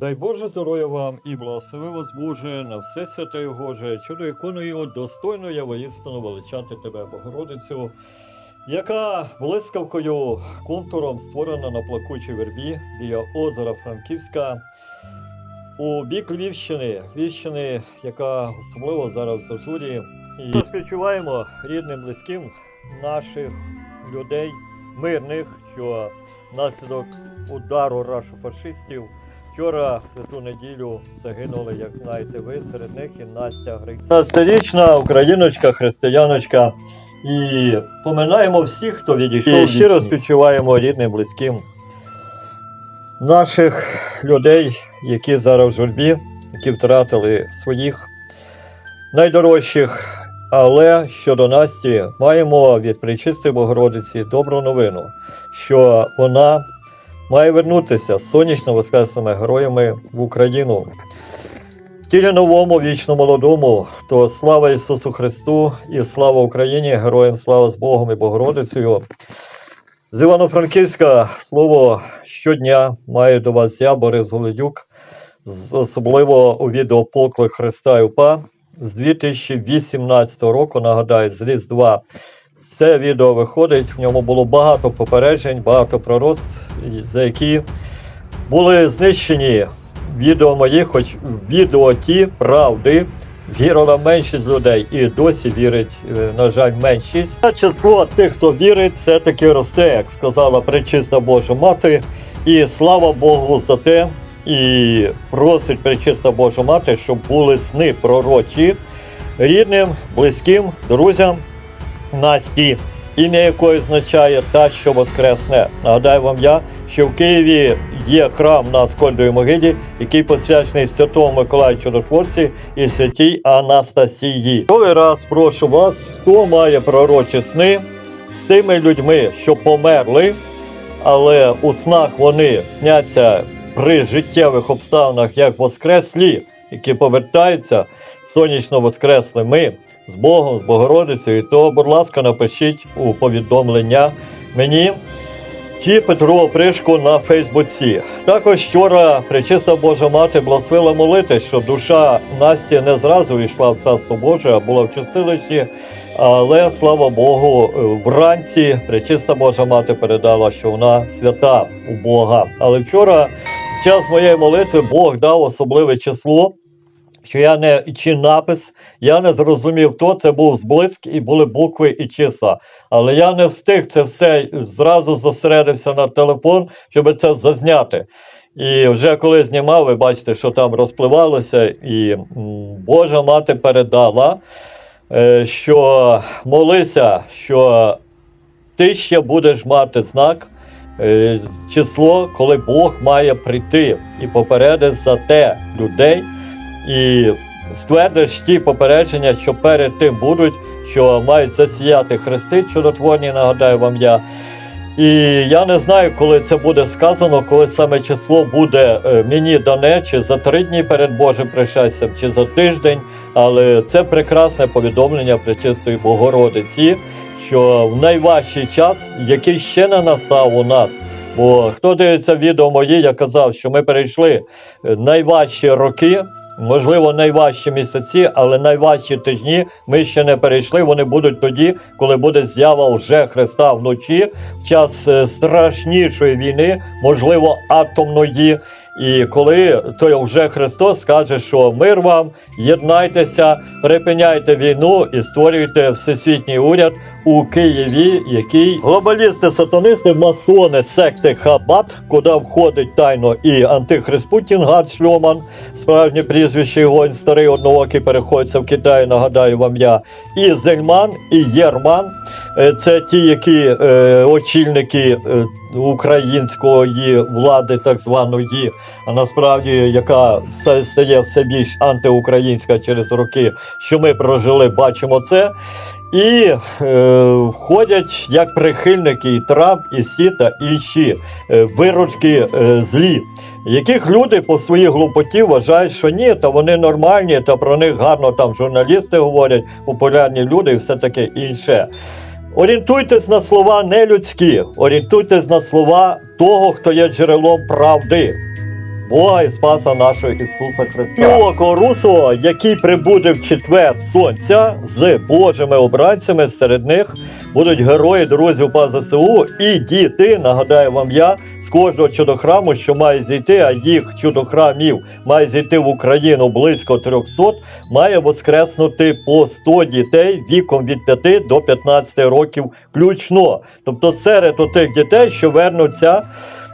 Дай Боже здоров'я вам і благослови вас, Боже, на все святе Боже, чудо іконою достойно я воістину величати Тебе, Богородицю, яка блискавкою контуром створена на плакучій вербі біля озера Франківська у бік Львівщини, Львівщини, яка особливо зараз в зажурі. І співчуваємо рідним, близьким наших людей, мирних, що внаслідок удару рашофашистів Вчора, в святу неділю, загинули, як знаєте ви, серед них і Настя Грицька. 15-річна україночка, християночка. І поминаємо всіх, хто відійшов. І щиро співчуваємо рідним, близьким наших людей, які зараз в журбі, які втратили своїх найдорожчих. Але щодо Насті, маємо від Пречистої Богородиці добру новину, що вона має вернутися сонячно воскресними героями в Україну. Тілі новому, вічно молодому, то слава Ісусу Христу і слава Україні, героям слава з Богом і Богородицею. З Івано-Франківська слово щодня має до вас я, Борис Голодюк, особливо у відео Поклик Христа і УПА з 2018 року, нагадаю, з Різдва. Це відео виходить, в ньому було багато попереджень, багато пророцтв, за які були знищені відео мої, хоч відео ті правди вірила меншість людей і досі вірить, е, на жаль, меншість. А число тих, хто вірить, все-таки росте, як сказала пречиста Божа Мати. І слава Богу за те, і просить пречиста Божа Мати, щоб були сни пророчі рідним, близьким, друзям. Насті, ім'я якої означає та, що воскресне. Нагадаю вам я, що в Києві є храм на Скольдовій могилі, який посвячений Святому Миколаю Чудотворці і святій Анастасії. Другий раз прошу вас, хто має пророчі сни з тими людьми, що померли, але у снах вони сняться при життєвих обставинах як воскреслі, які повертаються сонячно воскреслими з Богом, з Богородицею, то, будь ласка, напишіть у повідомлення мені чи Петру Опришку на Фейсбуці. Також вчора Пречиста Божа Мати благословила молити, що душа Насті не зразу йшла в Царство Боже, а була в чистилищі. Але слава Богу, вранці Пречиста Божа Мати передала, що вона свята у Бога. Але вчора, в час моєї молитви, Бог дав особливе число що я не чи напис, я не зрозумів, то це був зблиск і були букви і числа. Але я не встиг це все зразу зосередився на телефон, щоб це зазняти. І вже коли знімав, ви бачите, що там розпливалося, і Божа мати передала, е, що молися, що ти ще будеш мати знак, е, число, коли Бог має прийти і попередить за те людей і ствердиш ті попередження, що перед тим будуть, що мають засіяти хрести чудотворні, нагадаю вам я. І я не знаю, коли це буде сказано, коли саме число буде е, мені дане, чи за три дні перед Божим пришестям, чи за тиждень. Але це прекрасне повідомлення Пречистої Богородиці, що в найважчий час, який ще не настав у нас. Бо хто дивиться відео мої, я казав, що ми перейшли е, найважчі роки, можливо, найважчі місяці, але найважчі тижні ми ще не перейшли. Вони будуть тоді, коли буде з'ява вже Христа вночі, в час е, страшнішої війни, можливо, атомної. І коли той вже Христос скаже, що мир вам, єднайтеся, припиняйте війну і створюйте всесвітній уряд у Києві, який глобалісти, сатанисти, масони секти Хабат, куди входить тайно і антихрист Путін, Гад Шльоман, справжнє прізвище його старий одноокий переходиться в Китай, нагадаю вам я, і Зельман, і Єрман. Е, Це ті, які е, очільники е, української влади, так званої, а насправді яка стає все більш антиукраїнська через роки, що ми прожили, бачимо це. І е, входять як прихильники і Трамп, і Сі та інші е, виродки е, злі, яких люди по своїй глупоті вважають, що ні, та вони нормальні, та про них гарно там журналісти говорять, популярні люди і все таке інше. Орієнтуйтесь на слова не людські, орієнтуйтесь на слова того, хто є джерелом правди. Бога і Спаса нашого Ісуса Христа. І око Русо, який прибуде в четвер сонця з Божими обранцями, серед них будуть герої, друзі УПА ЗСУ і діти. Нагадаю вам я з кожного чудохраму, що має зійти, а їх чудохрамів має зійти в Україну близько 300, має воскреснути по 100 дітей віком від 5 до 15 років включно. Тобто серед тих дітей, що вернуться,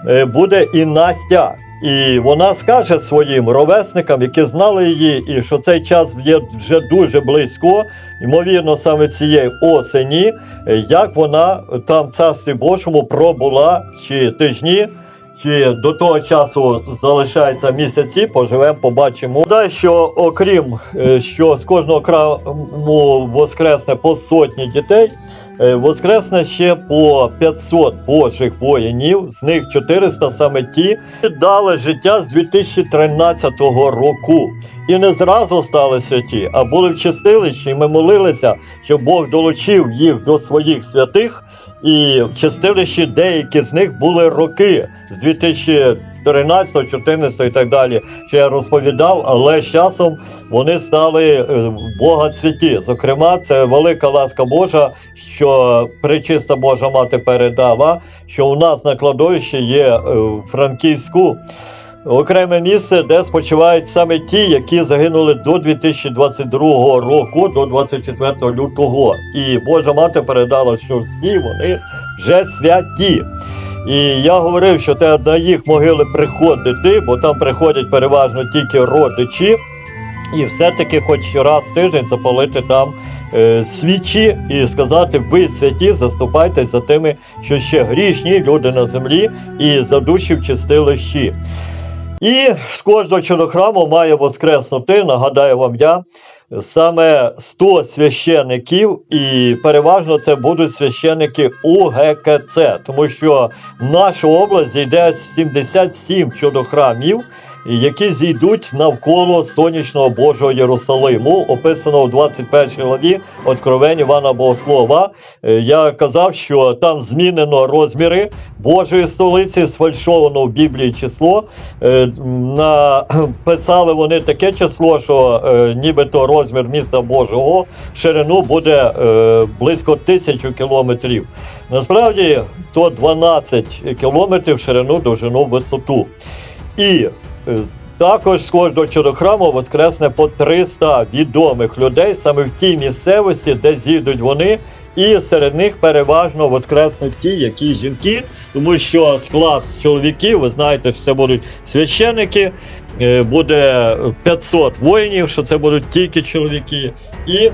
е, буде і Настя. І вона скаже своїм ровесникам, які знали її, і що цей час є вже дуже близько, ймовірно, саме цієї осені, як вона там в царстві Божому пробула чи тижні, чи до того часу залишається місяці, поживемо, побачимо. Дай, що окрім е, що з кожного краму воскресне по сотні дітей. Е, Воскресне ще по 500 божих воїнів, з них 400 саме ті дали життя з 2013 року. І не зразу стали святі, а були в чистилищі. І ми молилися, щоб Бог долучив їх до своїх святих. І в чистилищі деякі з них були роки з 2013, 14 і так далі, що я розповідав, але з часом вони стали е, Бога святі. Зокрема, це велика ласка Божа, що причиста Божа мати передала, що у нас на кладовищі є е, Франківську. Окреме місце, де спочивають саме ті, які загинули до 2022 року, до 24 лютого. І Божа мати передала, що всі вони вже святі. І я говорив, що треба на їх могили приходити, бо там приходять переважно тільки родичі, і все-таки хоч раз в тиждень запалити там е, свічі і сказати: ви святі, заступайтесь за тими, що ще грішні люди на землі, і за душі в чистилищі. І з кожного чудохраму має воскреснути, нагадаю вам я, саме 100 священиків, і переважно це будуть священики УГКЦ, тому що в нашу область йде 77 чудохрамів, які зійдуть навколо сонячного Божого Єрусалиму, описано в 21 главі Откровень Івана Богослова. Е, Я казав, що там змінено розміри Божої столиці, сфальшовано в Біблії число. Е, Написали вони таке число, що е, нібито розмір міста Божого ширину буде близько тисячу кілометрів. Насправді то 12 кілометрів ширину, довжину, висоту. І також з кожного чудохраму воскресне по 300 відомих людей саме в тій місцевості, де зійдуть вони. І серед них переважно воскреснуть ті, які жінки, тому що склад чоловіків, ви знаєте, що це будуть священики, е, буде 500 воїнів, що це будуть тільки чоловіки, і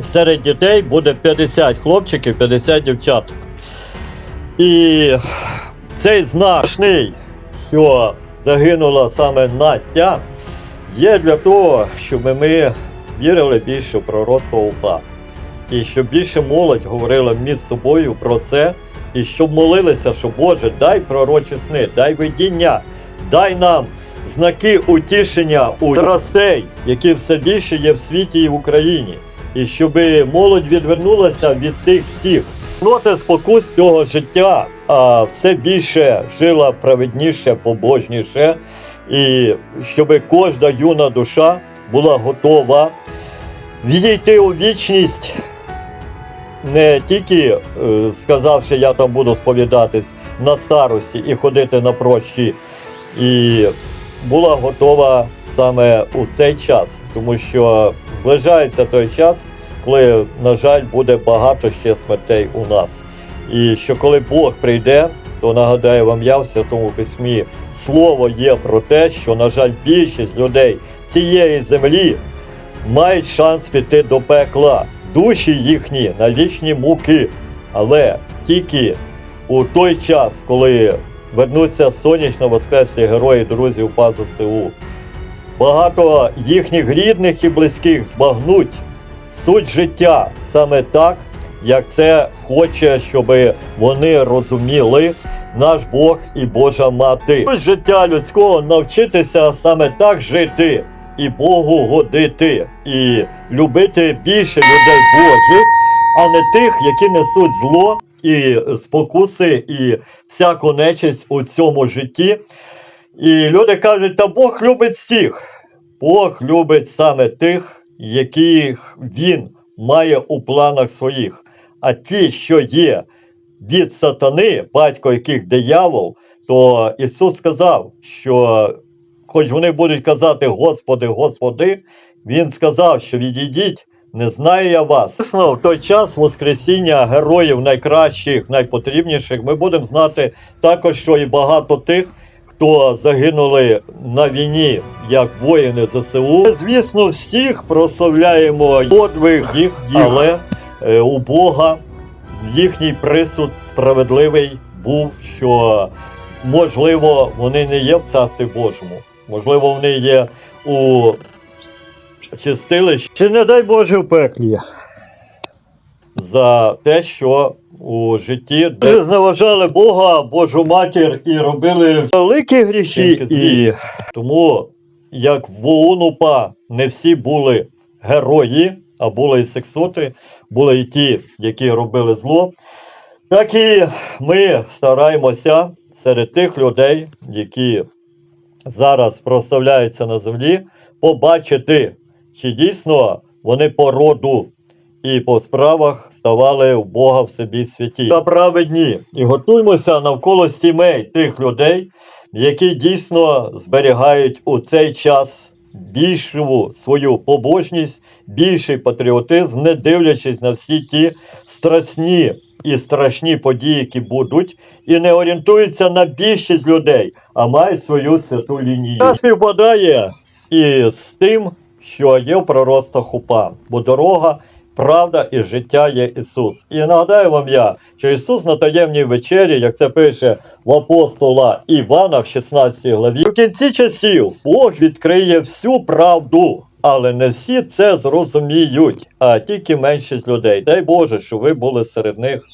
серед дітей буде 50 хлопчиків, 50 дівчаток. І цей значний, що загинула саме Настя, є для того, щоб ми вірили більше в пророцтво УПА. І щоб більше молодь говорила між собою про це, і щоб молилися, що Боже, дай пророчі сни, дай видіння, дай нам знаки утішення у страстей, які все більше є в світі і в Україні. І щоб молодь відвернулася від тих всіх проти спокус цього життя, а все більше жила праведніше, побожніше, і щоб кожна юна душа була готова відійти у вічність. Не тільки е, сказавши, я там буду сповідатись на старості і ходити на прощі, і була готова саме у цей час, тому що зближається той час, коли, на жаль, буде багато ще смертей у нас. І що коли Бог прийде, то нагадаю вам я в святому письмі слово є про те, що, на жаль, більшість людей цієї землі мають шанс піти до пекла, душі їхні на вічні муки. Але тільки у той час, коли вернуться сонячно воскреслі герої друзів УПА ЗСУ, багато їхніх рідних і близьких збагнуть суть життя саме так, як це хоче, щоб вони розуміли наш Бог і Божа мати. Суть життя людського навчитися саме так жити і Богу годити, і любити більше людей Божих, а не тих, які несуть зло і спокуси, і всяку нечисть у цьому житті. І люди кажуть, та Бог любить всіх. Бог любить саме тих, яких Він має у планах своїх. А ті, що є від сатани, батько яких диявол, то Ісус сказав, що хоч вони будуть казати Господи, Господи, Він сказав, що відійдіть, не знаю я вас. Звісно, в той час Воскресіння героїв найкращих, найпотрібніших, ми будемо знати також, що і багато тих, хто загинули на війні як воїни ЗСУ. Ми, Звісно, всіх прославляємо подвиг їх, але е, у Бога їхній присуд справедливий був, що можливо вони не є в царстві Божому, можливо, вони є у чистилищі, чи не дай Боже в пеклі. За те, що у житті де зневажали Бога, Божу матір і робили великі гріхи. І тому, як в ОУН-УПА не всі були герої, а були і сексоти, були і ті, які робили зло. Так і ми стараємося серед тих людей, які зараз прославляються на землі, побачити, чи дійсно вони по роду і по справах ставали в Бога в собі святі та праведні. І готуємося навколо сімей тих людей, які дійсно зберігають у цей час більшу свою побожність, більший патріотизм, не дивлячись на всі ті страсні і страшні події, які будуть, і не орієнтуються на більшість людей, а мають свою святу лінію. Це співпадає і з тим, що є в пророцтвах УПА, бо дорога. Правда і життя є Ісус. І нагадаю вам я, що Ісус на таємній вечері, як це пише в апостола Івана в 16 главі, в кінці часів Бог відкриє всю правду, але не всі це зрозуміють, а тільки меншість людей. Дай Боже, щоб ви були серед них.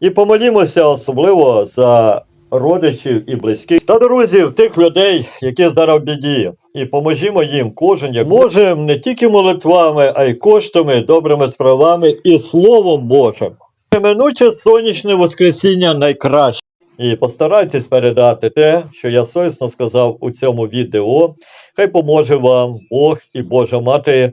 І помолімося особливо за родичів і близьких та друзів тих людей, які зараз в біді. І поможімо їм кожен як можемо не тільки молитвами, а й коштами, добрими справами і Словом Божим. Неминуче сонячне воскресіння найкраще. І постарайтесь передати те, що я совісно сказав у цьому відео. Хай поможе вам Бог і Божа Мати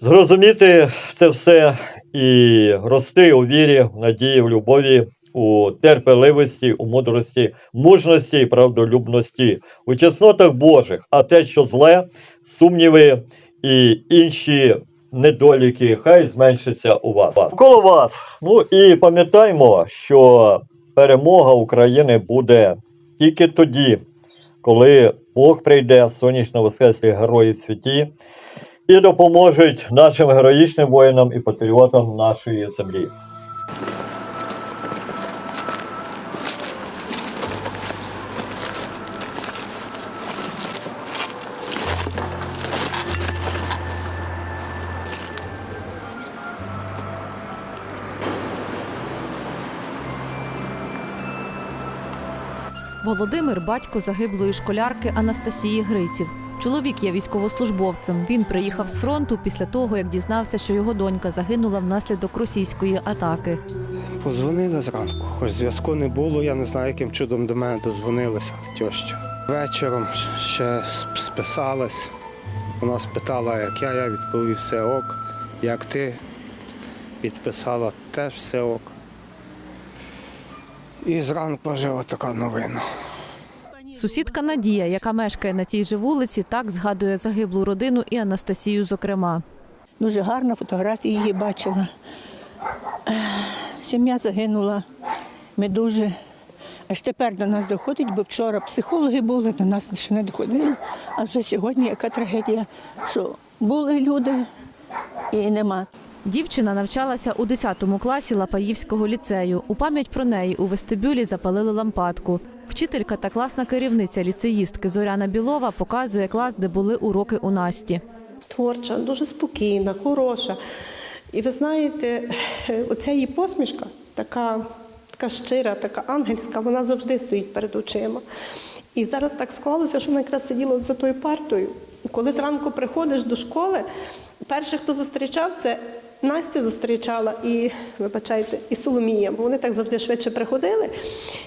зрозуміти це все і рости у вірі, в надії, в любові, у терпеливості, у мудрості, мужності і правдолюбності, у чеснотах Божих, а те, що зле, сумніви і інші недоліки, хай зменшиться у вас. Коло вас. Ну і пам'ятаймо, що перемога України буде тільки тоді, коли Бог прийде, сонячно воскреслі герої святі, і допоможуть нашим героїчним воїнам і патріотам нашої землі. Володимир батько загиблої школярки Анастасії Гриців. Чоловік є військовослужбовцем. Він приїхав з фронту після того, як дізнався, що його донька загинула внаслідок російської атаки. Позвонили зранку, хоч зв'язку не було, я не знаю, яким чудом до мене дозвонилися тьоща. Вечором ще сп- списались. Вона спитала, як я, я відповів все ок. Як ти відписала теж все ок. І зранку вже отака новина. Сусідка Надія, яка мешкає на тій же вулиці, так згадує загиблу родину і Анастасію, зокрема. Дуже гарна фотографія її бачила. Сім'я загинула. Ми дуже аж тепер до нас доходить, бо вчора психологи були, до нас ще не доходили. А вже сьогодні яка трагедія, що були люди і нема. Дівчина навчалася у 10 класі Лапаївського ліцею. У пам'ять про неї у вестибюлі запалили лампадку. Вчителька та класна керівниця ліцеїстки Зоряна Білова показує клас, де були уроки у Насті. творча, дуже спокійна, хороша. І ви знаєте, оця її посмішка, така, така щира, така ангельська, вона завжди стоїть перед очима. І зараз так склалося, що вона якраз сиділа за тою партою. Коли зранку приходиш до школи, перший, хто зустрічав, це Настя зустрічала і, вибачайте, і Соломія, бо вони так завжди швидше приходили.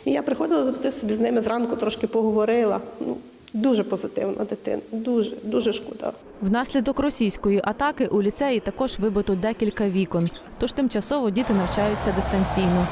І я приходила завжди собі з ними зранку трошки поговорила. Ну, дуже позитивна дитина, дуже, дуже шкода. Внаслідок російської атаки у ліцеї також вибито декілька вікон, тож тимчасово діти навчаються дистанційно.